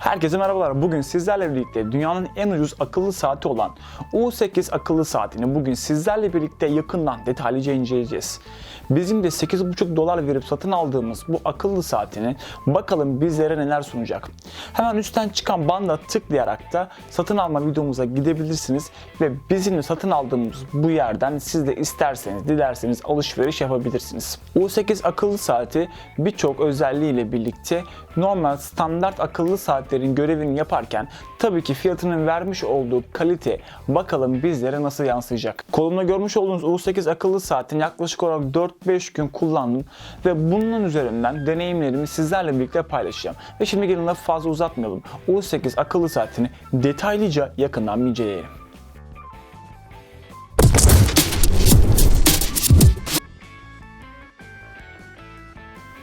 Herkese merhabalar. Bugün sizlerle birlikte dünyanın en ucuz akıllı saati olan U8 akıllı saatini bugün sizlerle birlikte yakından detaylıca inceleyeceğiz. Bizim de 8,5 dolar verip satın aldığımız bu akıllı saatini bakalım bizlere neler sunacak. Hemen üstten çıkan banda tıklayarak da satın alma videomuza gidebilirsiniz ve bizimle satın aldığımız bu yerden siz de isterseniz dilerseniz alışveriş yapabilirsiniz. U8 akıllı saati birçok özelliğiyle birlikte normal standart akıllı saatlerin görevini yaparken tabii ki fiyatının vermiş olduğu kalite bakalım bizlere nasıl yansıyacak. Kolumda görmüş olduğunuz U8 akıllı saatin yaklaşık olarak 4-5 gün kullandım ve bunun üzerinden deneyimlerimi sizlerle birlikte paylaşacağım. Ve şimdi gelin lafı fazla uzatmayalım. U8 akıllı saatini detaylıca yakından inceleyelim.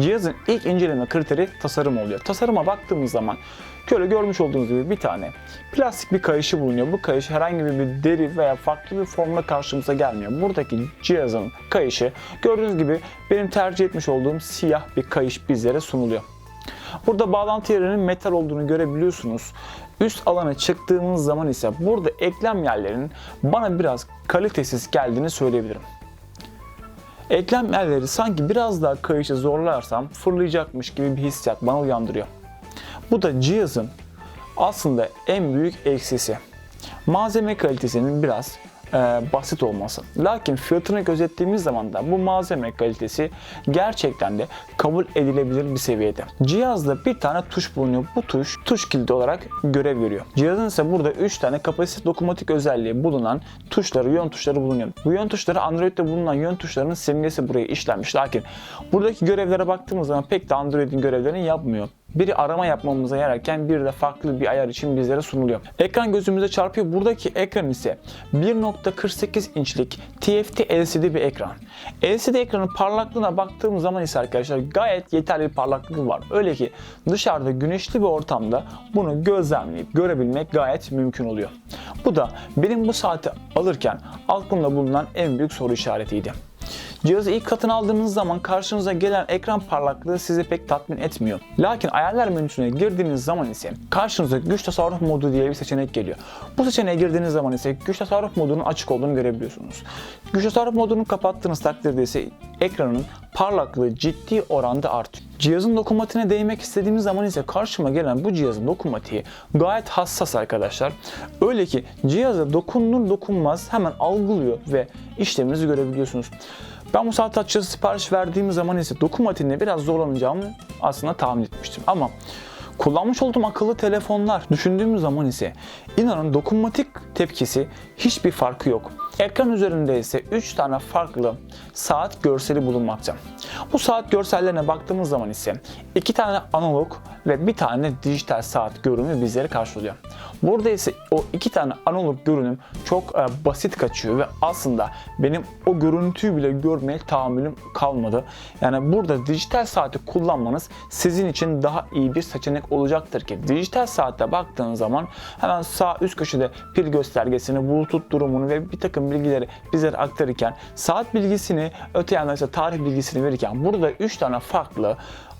Cihazın ilk inceleme kriteri tasarım oluyor. Tasarıma baktığımız zaman şöyle görmüş olduğunuz gibi bir tane plastik bir kayışı bulunuyor. Bu kayış herhangi bir deri veya farklı bir formla karşımıza gelmiyor. Buradaki cihazın kayışı gördüğünüz gibi benim tercih etmiş olduğum siyah bir kayış bizlere sunuluyor. Burada bağlantı yerinin metal olduğunu görebiliyorsunuz. Üst alana çıktığımız zaman ise burada eklem yerlerinin bana biraz kalitesiz geldiğini söyleyebilirim. Eklem yerleri sanki biraz daha kayışı zorlarsam fırlayacakmış gibi bir hissiyat bana uyandırıyor. Bu da cihazın aslında en büyük eksisi. Malzeme kalitesinin biraz e, basit olması. Lakin fiyatını gözettiğimiz zaman da bu malzeme kalitesi gerçekten de kabul edilebilir bir seviyede. Cihazda bir tane tuş bulunuyor. Bu tuş tuş kilidi olarak görev görüyor. Cihazın ise burada 3 tane kapasite dokunmatik özelliği bulunan tuşları, yön tuşları bulunuyor. Bu yön tuşları Android'de bulunan yön tuşlarının simgesi buraya işlenmiş. Lakin buradaki görevlere baktığımız zaman pek de Android'in görevlerini yapmıyor. Biri arama yapmamıza yararken bir de farklı bir ayar için bizlere sunuluyor. Ekran gözümüze çarpıyor. Buradaki ekran ise 1.48 inçlik TFT LCD bir ekran. LCD ekranın parlaklığına baktığımız zaman ise arkadaşlar gayet yeterli bir parlaklığı var. Öyle ki dışarıda güneşli bir ortamda bunu gözlemleyip görebilmek gayet mümkün oluyor. Bu da benim bu saati alırken aklımda bulunan en büyük soru işaretiydi. Cihazı ilk katın aldığınız zaman karşınıza gelen ekran parlaklığı sizi pek tatmin etmiyor. Lakin ayarlar menüsüne girdiğiniz zaman ise karşınıza güç tasarruf modu diye bir seçenek geliyor. Bu seçeneğe girdiğiniz zaman ise güç tasarruf modunun açık olduğunu görebiliyorsunuz. Güç tasarruf modunu kapattığınız takdirde ise ekranın parlaklığı ciddi oranda artıyor. Cihazın dokunmatiğine değmek istediğimiz zaman ise karşıma gelen bu cihazın dokunmatiği gayet hassas arkadaşlar. Öyle ki cihaza dokunur dokunmaz hemen algılıyor ve işleminizi görebiliyorsunuz. Ben bu saat açıkçası sipariş verdiğim zaman ise dokunmatiğinde biraz zorlanacağımı aslında tahmin etmiştim. Ama kullanmış olduğum akıllı telefonlar düşündüğümüz zaman ise inanın dokunmatik tepkisi hiçbir farkı yok. Ekran üzerinde ise 3 tane farklı saat görseli bulunmakta. Bu saat görsellerine baktığımız zaman ise 2 tane analog ve bir tane dijital saat görünümü bizleri karşılıyor. Burada ise o iki tane analog görünüm çok e, basit kaçıyor ve aslında benim o görüntüyü bile görmeye tahammülüm kalmadı. Yani burada dijital saati kullanmanız sizin için daha iyi bir seçenek olacaktır ki dijital saatte baktığınız zaman hemen sağ üst köşede pil göstergesini, bluetooth durumunu ve bir takım bilgileri bizlere aktarırken saat bilgisini öte yandan ise tarih bilgisini verirken burada 3 tane farklı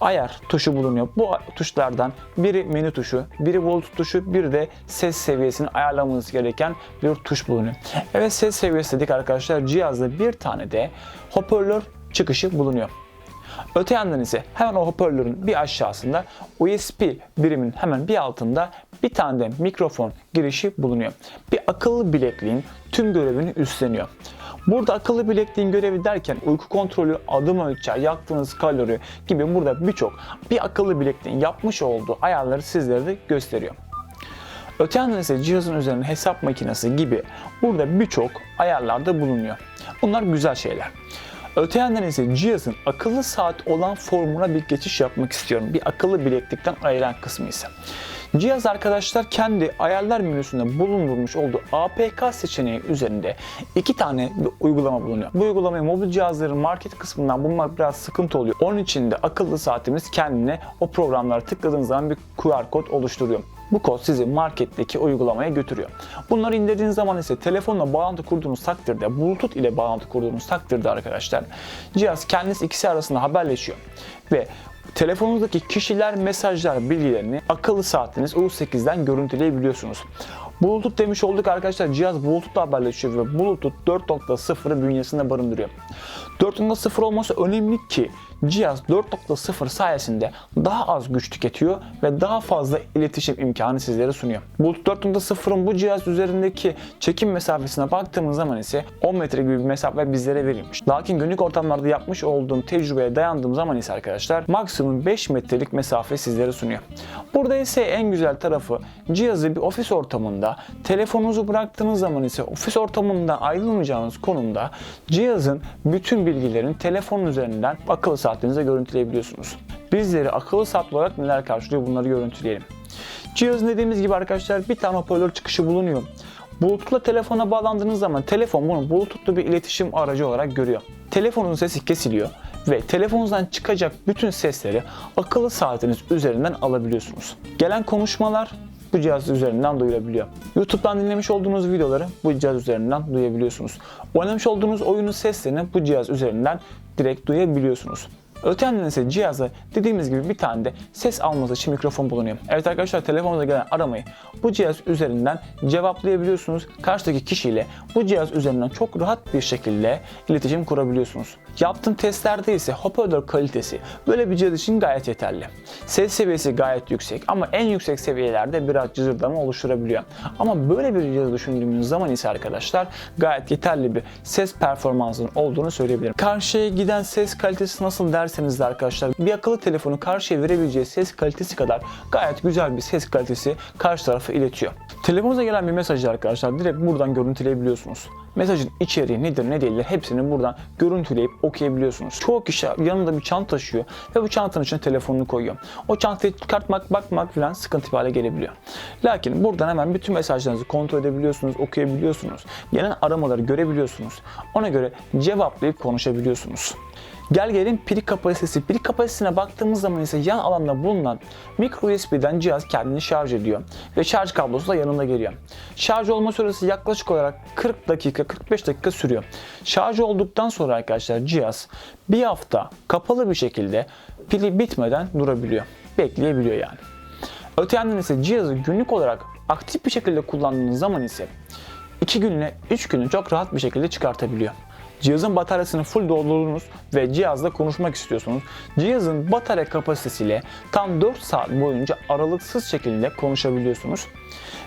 ayar tuşu bulunuyor. Bu tuşlardan biri menü tuşu, biri Bluetooth tuşu, bir de ses seviyesini ayarlamanız gereken bir tuş bulunuyor. Evet ses seviyesi dedik arkadaşlar. Cihazda bir tane de hoparlör çıkışı bulunuyor. Öte yandan ise hemen o hoparlörün bir aşağısında USB birimin hemen bir altında bir tane de mikrofon girişi bulunuyor. Bir akıllı bilekliğin tüm görevini üstleniyor. Burada akıllı bilekliğin görevi derken uyku kontrolü, adım ölçer, yaktığınız kalori gibi burada birçok bir akıllı bilekliğin yapmış olduğu ayarları sizlere de gösteriyor. Öte yandan ise cihazın üzerinde hesap makinesi gibi burada birçok ayarlarda bulunuyor. Bunlar güzel şeyler. Öte yandan ise cihazın akıllı saat olan formuna bir geçiş yapmak istiyorum. Bir akıllı bileklikten ayıran kısmı ise. Cihaz arkadaşlar kendi ayarlar menüsünde bulundurmuş olduğu APK seçeneği üzerinde iki tane uygulama bulunuyor. Bu uygulamayı mobil cihazların market kısmından bulmak biraz sıkıntı oluyor. Onun için de akıllı saatimiz kendine o programlara tıkladığınız zaman bir QR kod oluşturuyor. Bu kod sizi marketteki uygulamaya götürüyor. Bunları indirdiğiniz zaman ise telefonla bağlantı kurduğunuz takdirde, Bluetooth ile bağlantı kurduğunuz takdirde arkadaşlar cihaz kendisi ikisi arasında haberleşiyor ve Telefonunuzdaki kişiler, mesajlar, bilgilerini akıllı saatiniz U8'den görüntüleyebiliyorsunuz. Bluetooth demiş olduk arkadaşlar. Cihaz Bluetooth'la haberleşiyor ve Bluetooth 4.0'ı bünyesinde barındırıyor. 4.0 olması önemli ki cihaz 4.0 sayesinde daha az güç tüketiyor ve daha fazla iletişim imkanı sizlere sunuyor. Bluetooth 4.0'ın bu cihaz üzerindeki çekim mesafesine baktığımız zaman ise 10 metre gibi bir mesafe bizlere verilmiş. Lakin günlük ortamlarda yapmış olduğum tecrübeye dayandığım zaman ise arkadaşlar maksimum 5 metrelik mesafe sizlere sunuyor. Burada ise en güzel tarafı cihazı bir ofis ortamında telefonunuzu bıraktığınız zaman ise ofis ortamında ayrılmayacağınız konumda cihazın bütün bilgilerini telefonun üzerinden akıllı saatinize görüntüleyebiliyorsunuz. Bizleri akıllı saat olarak neler karşılıyor bunları görüntüleyelim. Cihazın dediğimiz gibi arkadaşlar bir tane hoparlör çıkışı bulunuyor. Bluetooth'la telefona bağlandığınız zaman telefon bunu Bluetooth'lu bir iletişim aracı olarak görüyor. Telefonun sesi kesiliyor ve telefonunuzdan çıkacak bütün sesleri akıllı saatiniz üzerinden alabiliyorsunuz. Gelen konuşmalar bu cihaz üzerinden duyulabiliyor. YouTube'dan dinlemiş olduğunuz videoları bu cihaz üzerinden duyabiliyorsunuz. Oynamış olduğunuz oyunun seslerini bu cihaz üzerinden direkt duyabiliyorsunuz. Öte yandan ise cihazda dediğimiz gibi bir tane de ses alması için mikrofon bulunuyor. Evet arkadaşlar telefonunuza gelen aramayı bu cihaz üzerinden cevaplayabiliyorsunuz. Karşıdaki kişiyle bu cihaz üzerinden çok rahat bir şekilde iletişim kurabiliyorsunuz. Yaptığım testlerde ise hoparlör kalitesi böyle bir cihaz için gayet yeterli. Ses seviyesi gayet yüksek ama en yüksek seviyelerde biraz cızırdama oluşturabiliyor. Ama böyle bir cihaz düşündüğümüz zaman ise arkadaşlar gayet yeterli bir ses performansının olduğunu söyleyebilirim. Karşıya giden ses kalitesi nasıl derseniz de arkadaşlar bir akıllı telefonu karşıya verebileceği ses kalitesi kadar gayet güzel bir ses kalitesi karşı tarafa iletiyor. Telefonunuza gelen bir mesajı arkadaşlar direkt buradan görüntüleyebiliyorsunuz. Mesajın içeriği nedir ne değildir hepsini buradan görüntüleyip okuyabiliyorsunuz. Çoğu kişi yanında bir çanta taşıyor ve bu çantanın içine telefonunu koyuyor. O çantayı çıkartmak, bakmak falan sıkıntı bir hale gelebiliyor. Lakin buradan hemen bütün mesajlarınızı kontrol edebiliyorsunuz, okuyabiliyorsunuz. Gelen aramaları görebiliyorsunuz. Ona göre cevaplayıp konuşabiliyorsunuz. Gel gelin pil kapasitesi. Pil kapasitesine baktığımız zaman ise yan alanda bulunan micro USB'den cihaz kendini şarj ediyor. Ve şarj kablosu da yanında geliyor. Şarj olma süresi yaklaşık olarak 40 dakika 45 dakika sürüyor. Şarj olduktan sonra arkadaşlar cihaz bir hafta kapalı bir şekilde pili bitmeden durabiliyor. Bekleyebiliyor yani. Öte yandan ise cihazı günlük olarak aktif bir şekilde kullandığınız zaman ise 2 günle 3 günü çok rahat bir şekilde çıkartabiliyor. Cihazın bataryasını full doldurdunuz ve cihazla konuşmak istiyorsunuz. Cihazın batarya kapasitesiyle tam 4 saat boyunca aralıksız şekilde konuşabiliyorsunuz.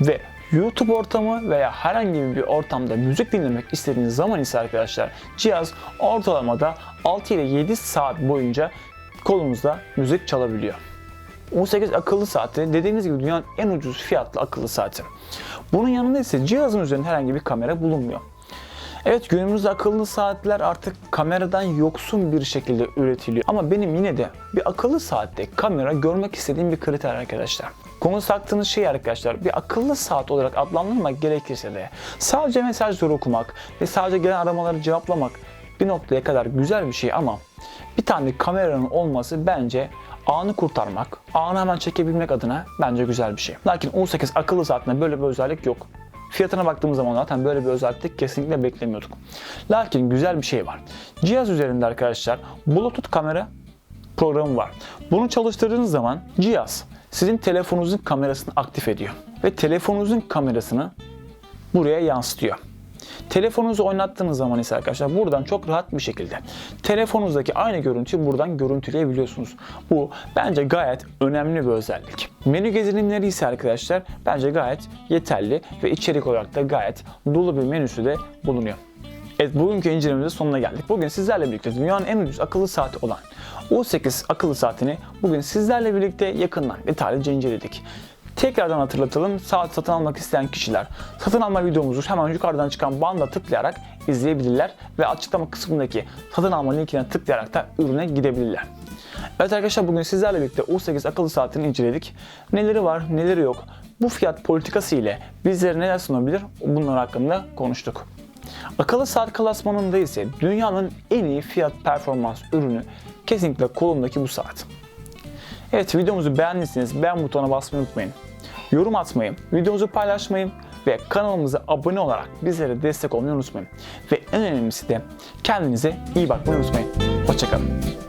Ve YouTube ortamı veya herhangi bir ortamda müzik dinlemek istediğiniz zaman ise arkadaşlar cihaz ortalamada 6 ile 7 saat boyunca kolunuzda müzik çalabiliyor. 18 akıllı saati dediğimiz gibi dünyanın en ucuz fiyatlı akıllı saati. Bunun yanında ise cihazın üzerinde herhangi bir kamera bulunmuyor. Evet günümüzde akıllı saatler artık kameradan yoksun bir şekilde üretiliyor. Ama benim yine de bir akıllı saatte kamera görmek istediğim bir kriter arkadaşlar. Konu taktığınız şey arkadaşlar bir akıllı saat olarak adlandırmak gerekirse de sadece mesajları okumak ve sadece gelen aramaları cevaplamak bir noktaya kadar güzel bir şey ama bir tane kameranın olması bence anı kurtarmak, anı hemen çekebilmek adına bence güzel bir şey. Lakin 18 akıllı saatinde böyle bir özellik yok. Fiyatına baktığımız zaman zaten böyle bir özellik kesinlikle beklemiyorduk. Lakin güzel bir şey var. Cihaz üzerinde arkadaşlar Bluetooth kamera programı var. Bunu çalıştırdığınız zaman cihaz sizin telefonunuzun kamerasını aktif ediyor. Ve telefonunuzun kamerasını buraya yansıtıyor. Telefonunuzu oynattığınız zaman ise arkadaşlar buradan çok rahat bir şekilde telefonunuzdaki aynı görüntüyü buradan görüntüleyebiliyorsunuz. Bu bence gayet önemli bir özellik. Menü gezinimleri ise arkadaşlar bence gayet yeterli ve içerik olarak da gayet dolu bir menüsü de bulunuyor. Evet bugünkü incelememizin sonuna geldik. Bugün sizlerle birlikte dünyanın en ucuz akıllı saati olan U8 akıllı saatini bugün sizlerle birlikte yakından detaylıca inceledik. Tekrardan hatırlatalım. Saat satın almak isteyen kişiler satın alma videomuzu hemen yukarıdan çıkan banda tıklayarak izleyebilirler ve açıklama kısmındaki satın alma linkine tıklayarak da ürüne gidebilirler. Evet arkadaşlar bugün sizlerle birlikte U8 akıllı saatini inceledik. Neleri var, neleri yok. Bu fiyat politikası ile bizlere neler sunabilir bunlar hakkında konuştuk. Akıllı saat klasmanında ise dünyanın en iyi fiyat performans ürünü kesinlikle kolumdaki bu saat. Evet videomuzu beğendiyseniz beğen butonuna basmayı unutmayın. Yorum atmayı, videomuzu paylaşmayı ve kanalımıza abone olarak bizlere destek olmayı unutmayın. Ve en önemlisi de kendinize iyi bakmayı unutmayın. Hoşçakalın.